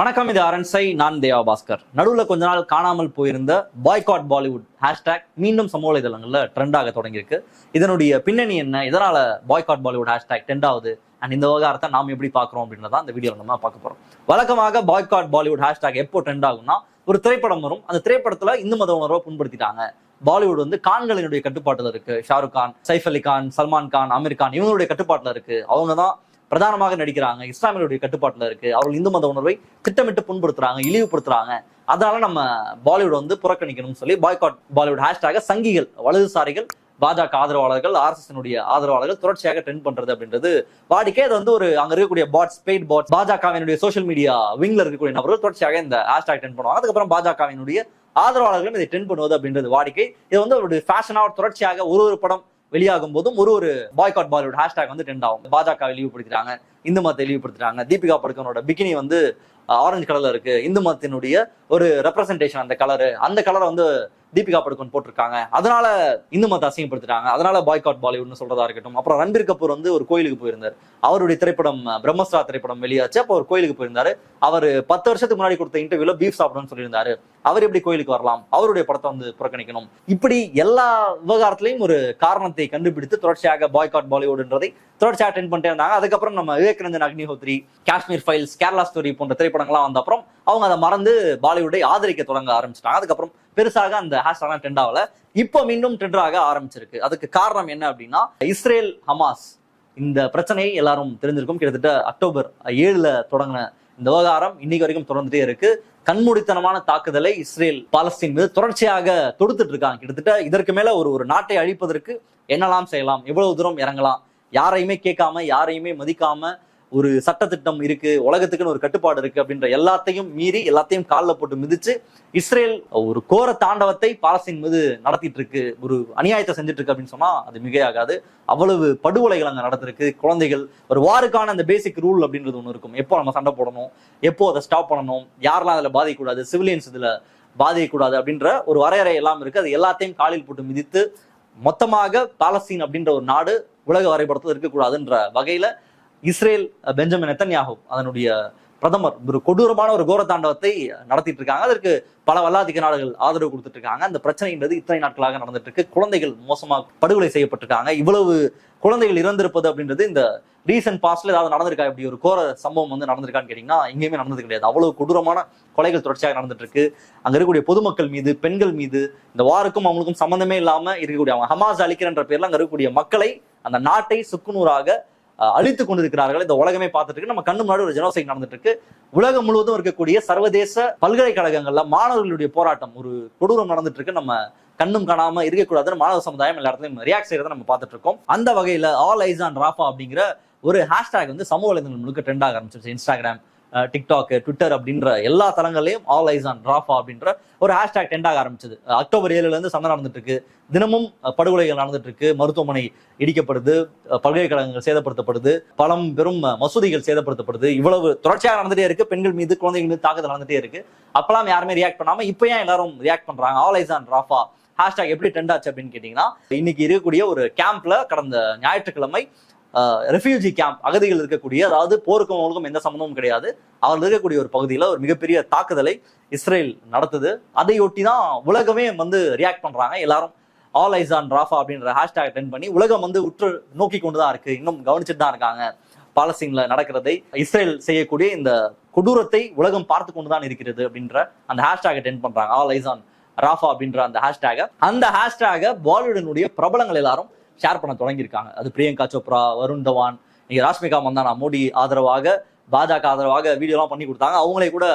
வணக்கம் இது அரண்சை நான் தேவா பாஸ்கர். நடுவில் கொஞ்ச நாள் காணாமல் போயிருந்த பாய்காட் பாலிவுட் ஹேஷ்டேக் மீண்டும் சமூக வலைதளங்களில் ட்ரெண்டாக தொடங்கியிருக்கு. இதனுடைய பின்னணி என்ன? இதனால பாய்காட் பாலிவுட் ஹேஷ்டேக் ட்ரெண்ட் ஆகுது? அண்ட் இந்த விவகாரத்தை நாம் எப்படி பார்க்குறோம் அப்படின்றத அந்த வீடியோவில் நம்ம பார்க்க போகிறோம் வழக்கமாக பாய்காட் பாலிவுட் ஹேஷ்டேக் எப்போ ட்ரெண்ட் ஆகும்னா ஒரு திரைப்படம் வரும். அந்த திரைப்படத்தில் இந்து மத உணர்வை புண்படுத்திட்டாங்க. பாலிவுட் வந்து கான்களினுடைய கட்டுப்பாட்டில் இருக்கு. ஷாருக் கான் சைஃப் அலி கான் சல்மான் கான் அமீர் கான் இவங்களுடைய கட்டுப்பாட்டில் இருக்கு. அவங்க தான் பிரதானமாக நடிக்கிறாங்க. இஸ்லாமியருடைய கட்டுப்பாட்டில் இருக்கு. அவர்கள் இந்து மத உணர்வை திட்டமிட்டு புண்படுத்துறாங்க இழிவுபடுத்துறாங்க. அதனால நம்ம பாலிவுட் வந்து புறக்கணிக்கணும்னு சொல்லி பாய்காட் பாலிவுட் ஹேஷ்டாக சங்கிகள் வலதுசாரிகள் பாஜக ஆதரவாளர்கள் ஆர்எஸ்எஸ்னுடைய ஆதரவாளர்கள் தொடர்ச்சியாக ட்ரெண்ட் பண்றது அப்படின்றது வாடிக்கை அது வந்து ஒரு அங்க இருக்கக்கூடிய பாட்ஸ் பெய்ட் பாட்ஸ் பாஜகவினுடைய சோஷியல் மீடியா விங்ல இருக்கக்கூடிய நபர்கள் தொடர்ச்சியாக இந்த ஹேஷ்டாக் ட்ரெண்ட் பண்ணுவாங்க. அதுக்கப்புறம் பாஜகவினுடைய ஆதரவாளர்களும் இதை ட்ரெண்ட் பண்ணுவது அப்படின்றது வாடிக்கை. இது வந்து ஒரு ஃபேஷனாக தொடர்ச்சியாக ஒரு ஒரு படம் வெளியாகும் போதும் ஒரு ஒரு பாய்காட் பாலிவுட் ஹேஷ்டாக் வந்து ட்ரெண்ட் ஆகும். பாஜக இழிவுபடுத்துறாங்க இந்து மதத்தை இழிவுபடுத்துறாங்க தீபிகா படுகனோட பிகினி வந்து ஆரஞ்சு கலர்ல இருக்கு. இந்து மதத்தினுடைய ஒரு ரெப்ரசன்டேஷன் அந்த கலரு அந்த கலரை வந்து தீபிகா படுகோன் போட்டிருக்காங்க. அதனால இந்து மதத்தை அசிங்கப்படுத்துறாங்க அதனால பாய்காட் பாலிவுட்னு சொல்றதா இருக்கட்டும். அப்புறம் ரன்பீர் கபூர் வந்து ஒரு கோயிலுக்கு போயிருந்தார். அவருடைய திரைப்படம் பிரம்மஸ்ரா திரைப்படம் வெளியாச்சு. அப்போ ஒரு கோயிலுக்கு போயிருந்தாரு. அவர் பத்து வருஷத்துக்கு முன்னாடி கொடுத்த இன்டர்வியூல பீஃப் சாப்பிடணும்னு சொல்லியிருந்தாரு. அவர் எப்படி கோயிலுக்கு வரலாம்? அவருடைய படத்தை வந்து புறக்கணிக்கணும். இப்படி எல்லா விவகாரத்திலையும் ஒரு காரணத்தை கண்டுபிடித்து தொடர்ச்சியாக பாய்காட் பாலிவுட்ன்றதை தொடர்ச்சியாக அட்டென்ட் பண்ணிட்டே இருந்தாங்க. அதுக்கப்புறம் நம்ம விவேகானந்தன் அக்னிஹோத்ரி காஷ்மீர் ஃபைல்ஸ் கேரளா ஸ்டோரி போன்ற திரைப்படங்கள்லாம் வந்த அப்புறம் அவங்க அதை மறந்து பாலிவுட்டை ஆதரிக்க தொடங்க ஆரம்பிச்சிட்டாங்க. அதுக்கப்புறம் பெருசாக அந்த ஹேஷ்டாக்லாம் ட்ரெண்ட் ஆகல. இப்போ மீண்டும் ட்ரெண்டாக ஆரம்பிச்சிருக்கு. அதுக்கு காரணம் என்ன அப்படின்னா இஸ்ரேல் ஹமாஸ் இந்த பிரச்சனையை எல்லாரும் தெரிஞ்சிருக்கும். கிட்டத்தட்ட அக்டோபர் ஏழுல தொடங்கின இந்த விவகாரம் இன்னைக்கு வரைக்கும் தொடர்ந்துட்டே இருக்கு. கண்மூடித்தனமான தாக்குதலை இஸ்ரேல் பாலஸ்தீன் மீது தொடர்ச்சியாக தொடுத்துட்டு இருக்காங்க. கிட்டத்தட்ட இதற்கு மேல ஒரு ஒரு நாட்டை அழிப்பதற்கு என்னெல்லாம் செய்யலாம்? எவ்வளவு தூரம் இறங்கலாம்? யாரையுமே கேட்காம யாரையுமே மதிக்காம ஒரு சட்டத்திட்டம் இருக்கு உலகத்துக்குன்னு ஒரு கட்டுப்பாடு இருக்கு அப்படின்ற எல்லாத்தையும் மீறி எல்லாத்தையும் காலில் போட்டு மிதிச்சு இஸ்ரேல் ஒரு கோர தாண்டவத்தை பாலஸ்தீன் மீது நடத்திட்டு இருக்கு ஒரு அநியாயத்தை செஞ்சுட்டு இருக்கு அப்படின்னு சொன்னா அது மிகையாகாது. அவ்வளவு படுகொலைகள் அங்கே நடந்திருக்கு. குழந்தைகள் ஒரு வாருக்கான அந்த பேசிக் ரூல் அப்படின்றது ஒன்று இருக்கும். எப்போ நம்ம சண்டை போடணும்? எப்போ அதை ஸ்டாப் பண்ணணும்? யாரெல்லாம் அதில் பாதிக்கக்கூடாது? சிவிலியன்ஸ் இதில் பாதிக்கக்கூடாது அப்படின்ற ஒரு வரையறை எல்லாம் இருக்கு. அது எல்லாத்தையும் காலில் போட்டு மிதித்து மொத்தமாக பாலஸ்தீன் அப்படின்ற ஒரு நாடு உலக வரைபடத்தில் இருக்கக்கூடாதுன்ற வகையில இஸ்ரேல் பெஞ்சமின் நெத்தன்யாகு அதனுடைய பிரதமர் ஒரு கொடூரமான ஒரு கோர தாண்டவத்தை நடத்திட்டு இருக்காங்க அதற்கு பல வல்லாதிக்க நாடுகள் ஆதரவு கொடுத்துட்டு இருக்காங்க அந்த பிரச்சனைன்றது இத்தனை நாட்களாக நடந்துட்டு இருக்கு குழந்தைகள் மோசமாக படுகொலை செய்யப்பட்டிருக்காங்க. இவ்வளவு குழந்தைகள் இறந்திருப்பது அப்படின்றது இந்த ரீசன்ட் பாஸ்ட்ல ஏதாவது நடந்திருக்கா? இப்படி ஒரு கோர சம்பவம் வந்து நடந்திருக்கான்னு கேட்டீங்கன்னா எங்கேயுமே நடந்தது கிடையாது. அவ்வளவு கொடூரமான கொலைகள் தொடர்ச்சியாக நடந்துட்டு இருக்கு அங்க இருக்கக்கூடிய பொதுமக்கள் மீது பெண்கள் மீது இந்த வாருக்கும் அவங்களுக்கும் சம்பந்தமே இல்லாம இருக்கக்கூடிய அவங்க ஹமாஸ் அழிக்கிறன்ற பேர்ல அங்க இருக்கக்கூடிய மக்களை அந்த நாட்டை சுக்குநூறாக அழித்து கொண்டிருக்கிறார்கள். இந்த உலகமே பார்த்துட்டு இருக்கு நம்ம கண்ணு முன்னாடி ஒரு ஜெனோசைட் நடந்துட்டு இருக்கு உலகம் முழுவதும் இருக்கக்கூடிய சர்வதேச பல்கலைக்கழகங்கள்ல மாணவர்களுடைய போராட்டம் ஒரு கொடூரம் நடந்துட்டு இருக்கு நம்ம கண்ணும் காணாம இருக்கக்கூடாதுன்னு மாணவ சமுதாயம் எல்லா இடத்துலையும் ரியாக்ட் செய்யறதை நம்ம பார்த்துட்டு இருக்கோம் அந்த வகையில ஆல் ஐஸ் ஆன் ராஃபா அப்படிங்கிற ஒரு ஹேஷ்டேக் வந்து சமூக வலைதளங்கள் முழுக்க ட்ரெண்ட் ஆக ஆரம்பிச்சிருச்சு. இன்ஸ்டாகிராம் டிக்டாக் ட்விட்டர் அப்படின்ற எல்லா தளங்களையும் ஆல் ஐஸ் ஆன் ராஃபா அப்படின்ற ஒரு ஹேஷ்டாக் டெண்ட் ஆக ஆரம்பிச்சது. அக்டோபர் ஏழுல இருந்து சண்டை நடந்துட்டு இருக்கு தினமும் படுகொலைகள் நடந்துட்டு இருக்கு மருத்துவமனை இடிக்கப்படுது. பல்கலைக்கழகங்கள் சேதப்படுத்தப்படுது. பலம் பெரும் மசூதிகள் சேதப்படுத்தப்படுது. இவ்வளவு தொடர்ச்சியாக நடந்துட்டே இருக்கு. பெண்கள் மீது குழந்தைகள் மீது தாக்குதல் நடந்துட்டே இருக்கு. அப்பெல்லாம் யாருமே ரியாக்ட் பண்ணாம இப்போ ஏன் எல்லாரும் ரியாக்ட் பண்றாங்க? All eyes on Rafah hashtag எப்படி ட்ரெண்ட் ஆச்சு அப்படின்னு கேட்டீங்கன்னா இன்னைக்கு இருக்கக்கூடிய ஒரு கேம்ப்ல கடந்த ஞாயிற்றுக்கிழமை ரெஃப்யூஜி கேம்ப் அகதிகள் இருக்கக்கூடிய அதாவது போருக்கும் அவங்களுக்கும் எந்த சம்மந்தமும் கிடையாது. அவர்கள் இருக்கக்கூடிய ஒரு பகுதியில் ஒரு மிகப்பெரிய தாக்குதலை இஸ்ரேல் நடத்துது. அதையொட்டி தான் உலகமே வந்து ரியாக்ட் பண்ணுறாங்க எல்லாரும் ஆல் ஐஸ் ஆன் ராஃபா அப்படின்ற ஹேஷ்டாக் அட்டன் பண்ணி உலகம் வந்து உற்று நோக்கி கொண்டு தான் இருக்கு. இன்னும் கவனிச்சுட்டு தான் இருக்காங்க. பாலஸ்தீன்ல நடக்கிறதை இஸ்ரேல் செய்யக்கூடிய இந்த கொடூரத்தை உலகம் பார்த்து கொண்டு தான் இருக்கிறது அப்படின்ற அந்த ஹேஷ்டாக டென் பண்றாங்க. ஆல் ஐஸ் ஆன் ராஃபா அப்படின்ற அந்த ஹேஷ்டாக அந்த ஹேஷ்டாக பாலிவுடனுடைய பிரபலங்கள் எல்லாரும் ஷேர் பண்ண தொடங்கியிருக்காங்க. அது பிரியங்கா சோப்ரா வருண் தவான் நீங்க ராஷ்மிகா மந்தானா மோடி ஆதரவாக பாஜக ஆதரவாக வீடியோலாம் பண்ணி கொடுத்தாங்க. அவங்களே கூட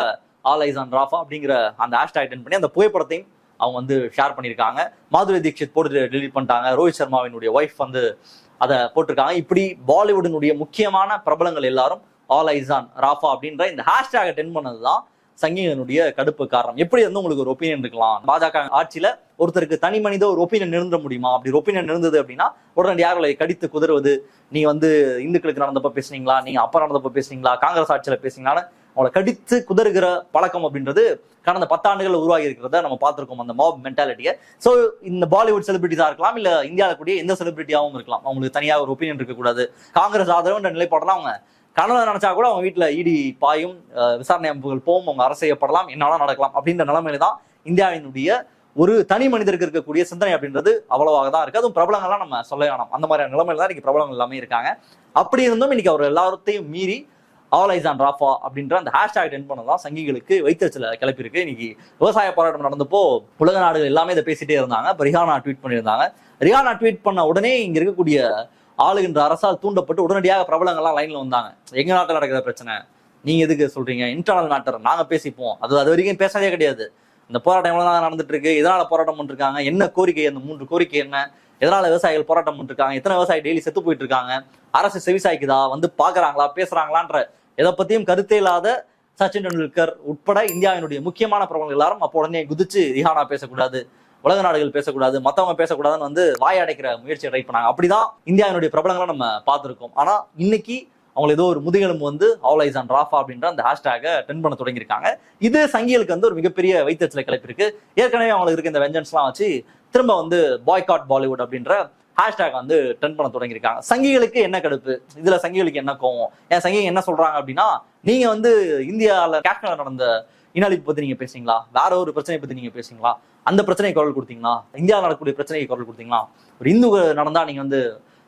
ஆல் ஐஸ் ஆன் ராஃபா அப்படிங்கிற அந்த ஹேஷ்டாக் டென் பண்ணி அந்த புகைப்படத்தையும் அவங்க வந்து ஷேர் பண்ணியிருக்காங்க. மாதுரி தீக்ஷித் போட்டு டெலிட் பண்ணிட்டாங்க. ரோஹித் சர்மாவினுடைய ஒய்ஃப் வந்து அதை போட்டிருக்காங்க. இப்படி பாலிவுட்டினுடைய முக்கியமான பிரபலங்கள் எல்லாரும் ஆல் ஐஸ் ஆன் ராஃபா அப்படின்ற இந்த ஹேஷ்டாக டென் பண்ணது தான் சங்கிகனுடைய கடுப்பு காரணம். எப்படி வந்து உங்களுக்கு ஒரு ஒப்பீனியன் இருக்கலாம்? பாஜக ஆட்சியில ஒருத்தருக்கு தனி மனித ஒரு ஒப்பீனியன் நிறுந்த முடியுமா? அப்படி ஒரு ஒப்பீனியன் இருந்தது அப்படின்னா உடனே யார்களை கடித்து குதறுவது? நீங்க வந்து இந்துக்களுக்கு நடந்தப்ப பேசுனீங்களா? நீங்க அப்ப நடந்தப்ப பேசுனீங்களா? காங்கிரஸ் ஆட்சியில பேசுனீங்களான்னு அவங்களை கடித்து குதறுகிற பழக்கம் அப்படின்றது கடந்த பத்தாண்டுகள் உருவாகி இருக்கிறத நம்ம பார்த்துருக்கோம் அந்த மாப் மென்டாலிட்டியை ஸோ இந்த பாலிவுட் செலிபிரிட்டிஸாக இருக்கலாம் இல்ல இந்தியாவில் கூடிய எந்த செலிபிரிட்டியாவும் இருக்கலாம். அவங்களுக்கு தனியாக ஒரு ஒப்பீனியன் இருக்கக்கூடாது. காங்கிரஸ் ஆதரவுன்ற நிலைப்பாடெல்லாம் அவங்க கனவுல நினைச்சா கூட அவங்க வீட்டுல இடி பாயும் விசாரணை அமைப்புகள் போகும் அவங்க அரசு செய்யப்படலாம் என்னாலும் நடக்கலாம் அப்படின்ற நிலைமையில தான் இந்தியாவினுடைய ஒரு தனி மனிதருக்கு இருக்கக்கூடிய சிந்தனை அப்படின்றது அவ்வளவாக தான் இருக்கு. அதுவும் பிரபலங்கள்லாம் நம்ம சொல்ல வேணாம். அந்த மாதிரியான நிலைமையில தான் இன்னைக்கு பிரபலங்கள் எல்லாமே இருக்காங்க. அப்படி இருந்தும் இன்னைக்கு அவர் எல்லாத்தையும் மீறி ஆல் ஐஸ் ஆன் ராஃபா அப்படின்ற அந்த ஹேஷ்டாக் டென் பண்ணதான் சங்கிகளுக்கு வைத்தறிச்சல கிளப்பியிருக்கு. இன்னைக்கு விவசாய போராட்டம் நடந்தப்போ உலக நாடுகள் எல்லாமே இதை பேசிட்டே இருந்தாங்க. இப்போ ரிஹானா ட்வீட் பண்ணியிருந்தாங்க. ரிஹானா ட்வீட் பண்ண உடனே இங்க இருக்கக்கூடிய ஆளுகின்ற அரசால் தூண்டப்பட்டு உடனடியாக பிரபலங்கள்லாம் லைன்ல வந்தாங்க. எங்க நாட்டில் நடக்கிற பிரச்சனை? நீங்க எதுக்கு சொல்றீங்க? இன்டர்னல் மேட்டர் நாங்க பேசிப்போம். அது அது வரைக்கும் பேசவே கிடையாது. இந்த போராட்டம் எவ்வளவு தான் நடந்துட்டு இருக்கு எதனால போராட்டம் பண்ணிருக்காங்க? என்ன கோரிக்கை? அந்த மூன்று கோரிக்கை என்ன? எதனால விவசாயிகள் போராட்டம் பண்ணிருக்காங்க? எத்தனை விவசாயி டெய்லி செத்து போயிட்டு இருக்காங்க அரசு செவிசாய்க்குதா வந்து பாக்குறாங்களா? பேசுறாங்களான்ற எதை பத்தியும் கருத்தே இல்லாத சச்சின் டெண்டுல்கர் உட்பட இந்தியாவினுடைய முக்கியமான பிரபலங்கள் எல்லாரும் அப்போ உடனே குதிச்சு ரிஹானா பேசக்கூடாது. உலக நாடுகள் பேசக்கூடாது மத்தவங்க பேசக்கூடாதுன்னு வந்து வாய் அடைக்கிற முயற்சியை ட்ரை பண்ணாங்க. அப்படிதான் இந்தியாவினுடைய பிரபலங்களை நம்ம பார்த்துருக்கோம். ஆனா இன்னைக்கு அவங்க ஏதோ ஒரு முதுகெலும்பு வந்து ஆல் அண்ட் ராஃபா அப்படின்ற அந்த ஹேஷ்டேக டென் பண்ண தொடங்கியிருக்காங்க. இது சங்கிகளுக்கு வந்து ஒரு மிகப்பெரிய வைத்தறிச்சலை கிளப்பிருக்கு ஏற்கனவே அவங்களுக்கு இருக்க இந்த வெஞ்சன்ஸ்லாம் வச்சு திரும்ப வந்து பாய்காட் பாலிவுட் அப்படின்ற ஹேஷ்டேக் வந்து டென் பண்ண தொடங்கியிருக்காங்க. சங்கிகளுக்கு என்ன கடுப்பு? இதுல சங்கிகளுக்கு என்ன கோவம்? ஏன் சங்கிகள் என்ன சொல்றாங்க அப்படின்னா நீங்க வந்து இந்தியாவில் காஷ்மீர் நடந்த இனஅழிப்பு பத்தி நீங்க பேசுறீங்களா வேற ஒரு பிரச்சனை பத்தி நீங்க பேசுறீங்களா அந்த பிரச்சனையை குரல் கொடுத்தீங்களா? இந்தியாவில் நடக்கக்கூடிய பிரச்சனைக்கு குரல் கொடுத்தீங்களா? ஒரு இந்து நடந்தா நீங்க வந்து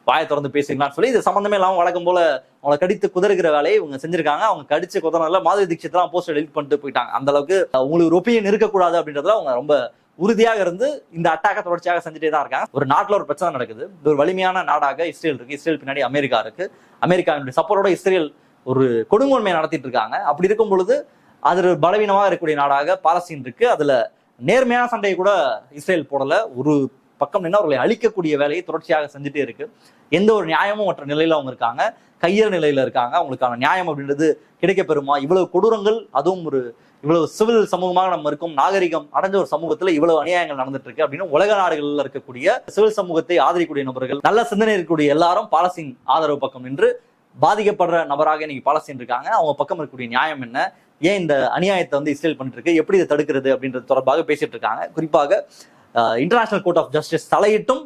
வாயை திறந்து பேசுறீங்களான்னு சொல்லி இது சம்மந்தமே இல்லாமல் வழக்கம் போல அவங்களை கடித்து குதறுகிற வேலையை இவங்க செஞ்சிருக்காங்க. அவங்க கடிச்ச குதறனால மாதவி தீட்சித்தான் போஸ்டர் டெலிட் பண்ணிட்டு போயிட்டாங்க. அந்த அளவுக்கு உங்களுக்கு ஒரு ஒப்பீனியன் இருக்கக்கூடாது அப்படின்றதுல அவங்க ரொம்ப உறுதியாக இருந்து இந்த அட்டாக்கை தொடர்ச்சியாக செஞ்சுட்டே தான் இருக்காங்க. ஒரு நாட்டில் ஒரு பிரச்சனை நடக்குது. ஒரு வலிமையான நாடாக இஸ்ரேல் இருக்கு. இஸ்ரேல் பின்னாடி அமெரிக்கா இருக்கு. அமெரிக்காவினுடைய சப்போர்ட்டோட இஸ்ரேல் ஒரு கொடுங்கோன்மையை நடத்திட்டு இருக்காங்க. அப்படி இருக்கும் பொழுது அது ஒரு பலவீனமாக இருக்கக்கூடிய நாடாக பாலஸ்தீன் இருக்கு. அதுல நேர்மையான சண்டையை கூட இஸ்ரேல் போடல. ஒரு பக்கம் நின்று அவர்களை அழிக்கக்கூடிய வேலையை தொடர்ச்சியாக செஞ்சுட்டே இருக்கு. எந்த ஒரு நியாயமும் மற்ற நிலையில அவங்க இருக்காங்க. கையறு நிலையில இருக்காங்க. அவங்களுக்கான நியாயம் அப்படின்றது கிடைக்க பெறுமா இவ்வளவு கொடூரங்கள் அதுவும் ஒரு இவ்வளவு சிவில் சமூகமாக நம்ம இருக்கும் நாகரிகம் அடைஞ்ச ஒரு சமூகத்துல இவ்வளவு அநியாயங்கள் நடந்துட்டு இருக்கு அப்படின்னு உலக நாடுகளில் இருக்கக்கூடிய சிவில் சமூகத்தை ஆதரிக்கக்கூடிய நபர்கள் நல்ல சிந்தனை இருக்கக்கூடிய எல்லாரும் பாலஸ்தீன் ஆதரவு பக்கம் நின்று பாதிக்கப்படுற நபராக இன்னைக்கு பாலஸ்தீன் இருக்காங்க. அவங்க பக்கம் இருக்கக்கூடிய நியாயம் என்ன? ஏன் இந்த அநியாயத்தை வந்து இஸ்ரேல் பண்ணிட்டு இருக்கு எப்படி இதை தடுக்கிறது அப்படின்றது தொடர்பாக பேசிட்டு இருக்காங்க. குறிப்பாக இன்டர்நேஷனல் கோர்ட் ஆஃப் ஜஸ்டிஸ் தலையிட்டும்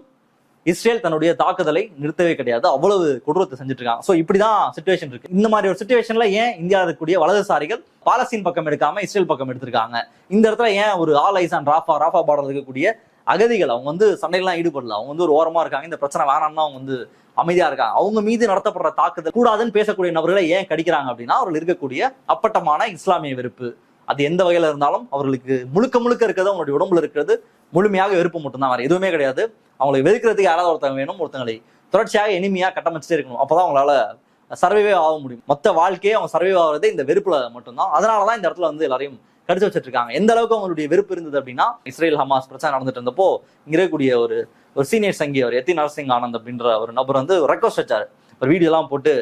இஸ்ரேல் தன்னுடைய தாக்குதலை நிறுத்தவே கிடையாது. அவ்வளவு கொடூரத்தை செஞ்சுட்டு இருக்காங்க. ஸோ இப்படிதான் சுச்சுவேஷன் இருக்கு. இந்த மாதிரி ஒரு சுச்சுவேஷன்ல ஏன் இந்தியாவில் இருக்கக்கூடிய வலதுசாரிகள் பாலஸ்தீன் பக்கம் எடுக்காம இஸ்ரேல் பக்கம் எடுத்திருக்காங்க? இந்த இடத்துல ஏன் ஒரு all eyes on Rafah Rafah border இருக்கக்கூடிய அகதிகள் அவங்க வந்து சண்டையெல்லாம் ஈடுபடல. அவங்க வந்து ஒரு ஓரமா இருக்காங்க. இந்த பிரச்சனை வேணாம்னா அவங்க வந்து அமைதியா இருக்காங்க. அவங்க மீது நடத்தப்படுற தாக்குதல் கூடாதுன்னு பேசக்கூடிய நபர்களை ஏன் கடிக்கிறாங்க அப்படின்னா அவர்கள் இருக்கக்கூடிய அப்பட்டமான இஸ்லாமிய வெறுப்பு. அது எந்த வகையில இருந்தாலும் அவர்களுக்கு முழுக்க முழுக்க இருக்கிறது அவங்களுடைய உடம்புல இருக்கிறது முழுமையாக வெறுப்பு மட்டும்தான். வேற எதுவுமே கிடையாது. அவங்களை வெறுக்கிறதுக்கு யாராவது ஒருத்தங்க வேணும் ஒருத்தங்களை தொடர்ச்சியாக இனிமையா கட்டமைச்சிட்டே இருக்கணும். அப்பதான் அவங்களால சர்வைவே ஆக முடியும். மொத்த வாழ்க்கையே அவங்க சர்வைவ் ஆகுறது இந்த வெறுப்புல மட்டும்தான். அதனாலதான் இந்த இடத்துல வந்து எல்லாரையும் கடிச்சு வச்சிட்டு இருக்காங்க எந்த அளவுக்கு அவங்களுடைய வெறுப்பு இருந்தது அப்படின்னா இஸ்ரேல் ஹமாஸ் பிரச்சனை நடந்துட்டு இருந்தப்போ இங்க இருக்கக்கூடிய ஒரு ஒரு சீனியர் சங்கி அவர் எத்தி நரசிங் ஆனந்த் அப்படின்ற ஒரு நபர் வந்து ஒரு ரெக்வஸ்ட் வச்சாரு. ஒரு வீடியோலாம் போட்டு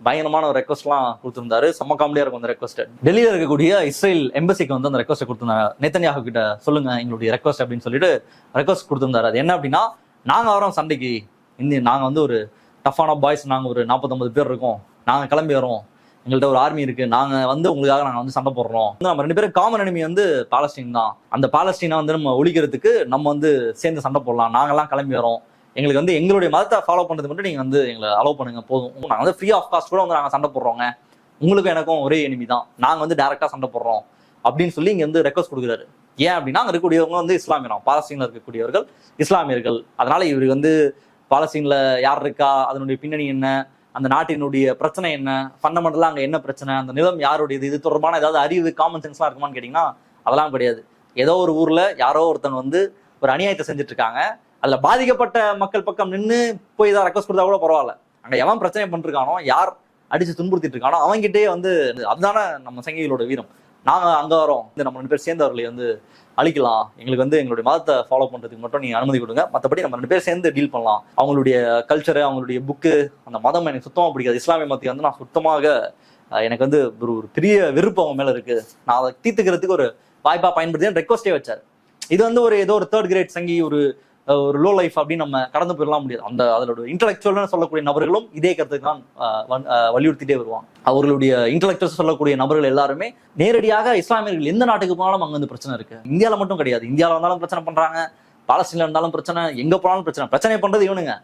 பயங்கரமான ஒரு ரெக்வஸ்ட்லாம் கொடுத்திருந்தாரு. செம்ம காமெடியா இருக்கும் அந்த ரெக்வஸ்ட் டெல்லியில இருக்கக்கூடிய இஸ்ரேல் எம்பசிக்கு வந்து அந்த ரெக்வஸ்ட் கொடுத்திருந்தாங்க. நேத்தன்யாகு கிட்ட சொல்லுங்க எங்களுடைய ரெக்வஸ்ட் அப்படின்னு சொல்லிட்டு ரெக்வஸ்ட் கொடுத்திருந்தாரு. அது என்ன அப்படின்னா நாங்க வரோம் சண்டைக்கு இந்த நாங்க வந்து ஒரு டஃப்பான பாய்ஸ் நாங்க ஒரு நாற்பத்தொன்பது பேர் இருக்கோம். நாங்க கிளம்பி வரோம் எங்கள்கிட்ட ஒரு ஆர்மி இருக்கு. நாங்க வந்து உங்களுக்காக நாங்க வந்து சண்டை போடுறோம். நம்ம ரெண்டு பேரும் காமன் அனிமி வந்து பாலஸ்தீன் தான். அந்த பாலஸ்டீனை வந்து நம்ம ஒழிக்கிறதுக்கு நம்ம வந்து சேர்ந்து சண்டை போடலாம். நாங்கெல்லாம் கிளம்பி வரோம். எங்களுக்கு வந்து எங்களுடைய மதத்தை ஃபாலோ பண்ணுறது மட்டும் நீங்க வந்து எங்களை அலோவ் பண்ணுங்க போதும். நாங்க வந்து ஃப்ரீ ஆஃப் காஸ்ட் கூட வந்து நாங்க சண்டை போடுறோங்க. உங்களுக்கும் எனக்கும் ஒரே எனிமி தான். நாங்க வந்து டேரெக்டாக சண்டை போடுறோம். அப்படின்னு சொல்லி இங்க வந்து ரெக்வஸ்ட் கொடுக்குறாரு. ஏன் அப்படின்னா அங்க இருக்கக்கூடியவங்க வந்து இஸ்லாமியம் பாலஸ்தீன்ல இருக்கக்கூடியவர்கள் இஸ்லாமியர்கள். அதனால இவருக்கு வந்து பாலஸ்தீன்ல யார் இருக்கா? அதனுடைய பின்னணி என்ன? அந்த நாட்டினுடைய பிரச்சனை என்ன? ஃபண்டமெண்டலாக அங்கே என்ன பிரச்சனை? அந்த நிலம் யாருடையது? இது தொடர்பான ஏதாவது அறிவு காமன் சென்ஸ்லாம் இருக்குமான்னு கேட்டிங்கன்னா அதெல்லாம் கிடையாது. ஏதோ ஒரு ஊரில் யாரோ ஒருத்தன் வந்து ஒரு அநியாயத்தை செஞ்சுட்டு இருக்காங்க பாதிக்கப்பட்ட மக்கள் பக்கம் நின்று போய் ஏதாவது ரெக்வஸ்ட் கொடுத்தா கூட பரவாயில்ல. அங்கே எவன் பிரச்சனை பண்ணிருக்கானோ யார் அடித்து துன்புறுத்திட்டு இருக்கானோ அவங்ககிட்டயே வந்து அதுதானே நம்ம சங்கிகளோட வீரம். நாங்கள் அங்கே வரோம். இந்த நம்ம ரெண்டு பேர் சேர்ந்தவர்களை வந்து அழிக்கலாம். எங்களுக்கு வந்து எங்களுடைய மதத்தை ஃபாலோ பண்ணுறதுக்கு மட்டும் நீங்கள் அனுமதி கொடுங்க. மற்றபடி நம்ம ரெண்டு பேர் சேர்ந்து டீல் பண்ணலாம். அவங்களுடைய கல்ச்சரு அவங்களுடைய புக்கு அந்த மதம் எனக்கு சுத்தமாக பிடிக்காது. இஸ்லாமிய மதத்தை வந்து நான் சுத்தமாக எனக்கு வந்து ஒரு ஒரு பெரிய விருப்பம் அவங்க மேலே இருக்குது நான் அதை தீர்த்துக்கிறதுக்கு ஒரு வாய்ப்பாக பயன்படுத்தி ரெக்வஸ்டே வச்சார். இது வந்து ஒரு ஏதோ ஒரு தேர்ட் கிரேட் சங்கி ஒரு ஒரு லோ லைஃப் அப்படின்னு நம்ம கடந்து போயிடலாம் முடியாது. அந்த அதோட இன்டலெக்சுவல்னு சொல்லக்கூடிய நபர்களும் இதே கருத்துக்கு தான் அஹ், அஹ், வலியுறுத்திட்டே வருவாங்க. அவர்களுடைய இன்டலெக்சுவல்ஸ் சொல்லக்கூடிய நபர்கள் எல்லாருமே நேரடியாக இஸ்லாமியர்கள் எந்த நாட்டுக்கு போனாலும் அங்கே வந்து பிரச்சனை இருக்கு. இந்தியாவில் மட்டும் கிடையாது. இந்தியாவில் வந்தாலும் பிரச்சனை பண்றாங்க. பாலஸ்தீனில் இருந்தாலும் பிரச்சனை. எங்கே போனாலும் பிரச்சனை. பிரச்சனை பண்றது இவனுங்க.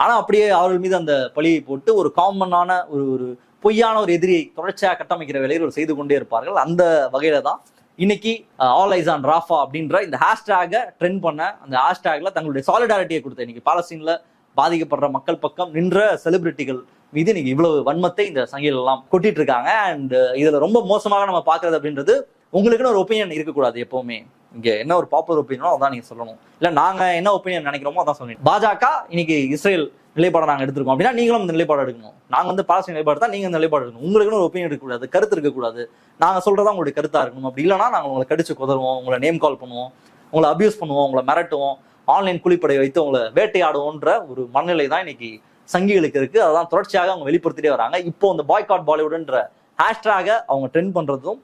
ஆனா அப்படியே அவர்கள் மீது அந்த பழியை போட்டு ஒரு காமனான ஒரு ஒரு பொய்யான ஒரு எதிரியை தொடர்ச்சியாக கட்டமைக்கிற வேலையில் ஒரு செய்து கொண்டே இருப்பார்கள். அந்த வகையில தான் இன்னைக்கு ஆல் ஐஸ் ஆன் ராஃபா அப்படின்ற இந்த ஹேஷ்டேகை ட்ரெண்ட் பண்ண அந்த ஹேஷ்டேக்ல தங்களுடைய சாலிடாரிட்டியை கொடுத்த இன்னைக்கு பாலஸ்தீன்ல பாதிக்கப்படுற மக்கள் பக்கம் நின்ற செலிபிரிட்டிகள் மீது இன்னைக்கு இவ்வளவு வன்மத்தை இந்த சங்கிகள் எல்லாம் கொட்டிட்டு இருக்காங்க. அண்ட் இதுல ரொம்ப மோசமாக நம்ம பாக்குறது அப்படின்றது உங்களுக்குன்னு ஒரு ஒப்பீனியன் இருக்கக்கூடாது எப்பவுமே. இங்க என்ன ஒரு பாப்புலர் ஒப்பீனியனோ அதான் நீங்க சொல்லணும். இல்ல நாங்க என்ன ஒப்பீனியன் நினைக்கிறோமோ அதான் சொல்லணும் பாஜக இன்னைக்கு இஸ்ரேல் நிலைப்பாடை நாங்க எடுத்திருக்கோம் அப்படின்னா நீங்களும் இந்த நிலைப்பாடு எடுக்கணும். நாங்க வந்து பாலஸ்தீன் நிலைப்பாடு தான் நீங்க இந்த நிலைப்பாடு எடுக்கணும். உங்களுக்குன்னு ஒரு ஒப்பீனியன் இருக்கக்கூடாது. கருத்து இருக்கக்கூடாது. நாங்க சொல்றதா உங்களுடைய கருத்தா இருக்கணும். அப்படி இல்லைன்னா நாங்க உங்களை கடிச்சு குதறுவோம் உங்களை நேம் கால் பண்ணுவோம் உங்களை அபியூஸ் பண்ணுவோம் உங்களை மிரட்டுவோம் ஆன்லைன் குழிப்படை வைத்து உங்களை வேட்டையாடுவோன்ற ஒரு மனநிலை தான் இன்னைக்கு சங்கிகளுக்கு இருக்கு. அதான் தொடர்ச்சியாக அவங்க வெளிப்படுத்திட்டே வராங்க. இப்போ இந்த பாய்காட் பாலிவுட்ன்ற ஹேஷ்டாக அவங்க ட்ரெண்ட் பண்றதும்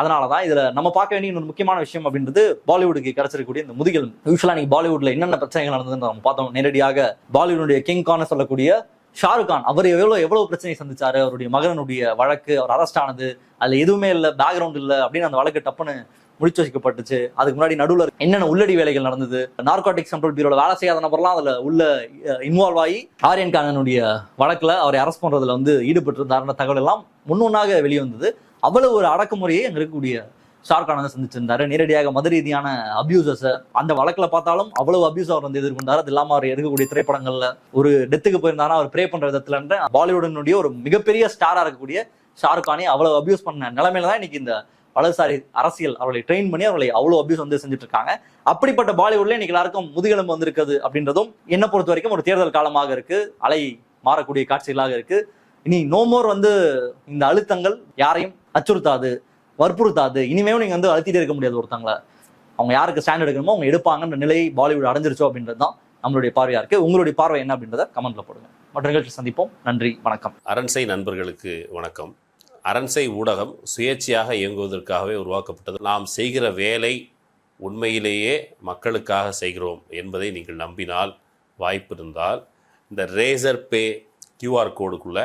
அதனால தான் இதில் நம்ம பார்க்க வேண்டிய இன்னொரு முக்கியமான விஷயம் அப்படின்றது பாலிவுட்டுக்கு கிடைச்சிருக்கக்கூடிய இந்த முதுகல் யூஸ்வலாக நீங்கள் பாலிவுட்ல என்னென்ன பிரச்சனைகள் நடந்ததுன்னு நம்ம பார்த்தோம். நேரடியாக பாலிவுடைய கிங் கான சொல்லக்கூடிய ஷாருக் கான் அவர் எவ்வளோ எவ்வளோ பிரச்சனை சந்திச்சாரு? அவருடைய மகனுடைய வழக்கு அவர் அரெஸ்ட் ஆனது அதில் எதுவுமே இல்லை பேக்ரவுண்ட் இல்லை அப்படின்னு அந்த வழக்கு டப்புன்னு முடிச்சு வைக்கப்பட்டுச்சு அதுக்கு முன்னாடி நடுவில் என்னென்ன உள்ளடி வேலைகள் நடந்தது? நார்காட்டிக்ஸ் கண்ட்ரோல் பியூரோல வேலை செய்யாத நபர்லாம் அதில் உள்ள இன்வால்வ் ஆகி ஆரியன் கானனுடைய வழக்கில் அவரை அரெஸ்ட் பண்ணுறதுல வந்து ஈடுபட்டு இருந்தாருன்ற தகவல் எல்லாம் முன்னொன்னாக வெளியே வந்தது அவ்வளவு ஒரு அடக்குமுறையை அங்கே இருக்கக்கூடிய ஷாருக்கான் சந்திச்சிருந்தாரு. நேரடியாக மத ரீதியான அபியூசஸ் அந்த வழக்கில் பார்த்தாலும் அவ்வளவு அபியூஸ் அவர் வந்து எதிர்கொண்டார். அது இல்லாமல் அவர் எடுக்கக்கூடிய திரைப்படங்கள்ல ஒரு டெத்துக்கு போயிருந்தாரா அவர் ப்ரே பண்ற விதத்துல பாலிவுடனுடைய ஒரு மிகப்பெரிய ஸ்டாரா இருக்கக்கூடிய ஷாருக்கானி அவ்வளவு அபியூஸ் பண்ண நிலைமையில தான் இன்னைக்கு இந்த வலதுசாரி அரசியல் அவர்களை ட்ரெயின் பண்ணி அவர்களை அவ்வளவு அபியூஸ் வந்து செஞ்சுட்டு இருக்காங்க அப்படிப்பட்ட பாலிவுட்ல இன்னைக்கு எல்லாருக்கும் முதுகெலும்பு வந்திருக்குது அப்படின்றதும் என்ன பொறுத்த வரைக்கும் ஒரு தேர்தல் காலமாக இருக்கு. அலை மாறக்கூடிய காட்சிகளாக இருக்கு. இனி நோமோர் வந்து இந்த அழுத்தங்கள் யாரையும் அச்சுறுத்தாது வற்புறுத்தாது. இனிமேல் நீங்க வந்து அழுத்திட்டே இருக்க முடியாது ஒருத்தங்கள. அவங்க யாருக்கு ஸ்டாண்ட் எடுக்கணுமோ அவங்க எடுப்பாங்கன்ற நிலை பாலிவுட் அடைஞ்சிருச்சோ அப்படின்றது தான் நம்மளுடைய பார்வையா இருக்கு. உங்களுடைய பார்வை என்ன அப்படின்றத கமெண்ட்ல போடுங்க. மற்ற நிகழ்ச்சி சந்திப்போம். நன்றி வணக்கம். அரண்சை நண்பர்களுக்கு வணக்கம். அரண்சை ஊடகம் சுயேட்சையாக இயங்குவதற்காகவே உருவாக்கப்பட்டது. நாம் செய்கிற வேலை உண்மையிலேயே மக்களுக்காக செய்கிறோம் என்பதை நீங்கள் நம்பினால் வாய்ப்பு இருந்தால் இந்த ரேசர் பே கியூஆர் கோடுக்குள்ளே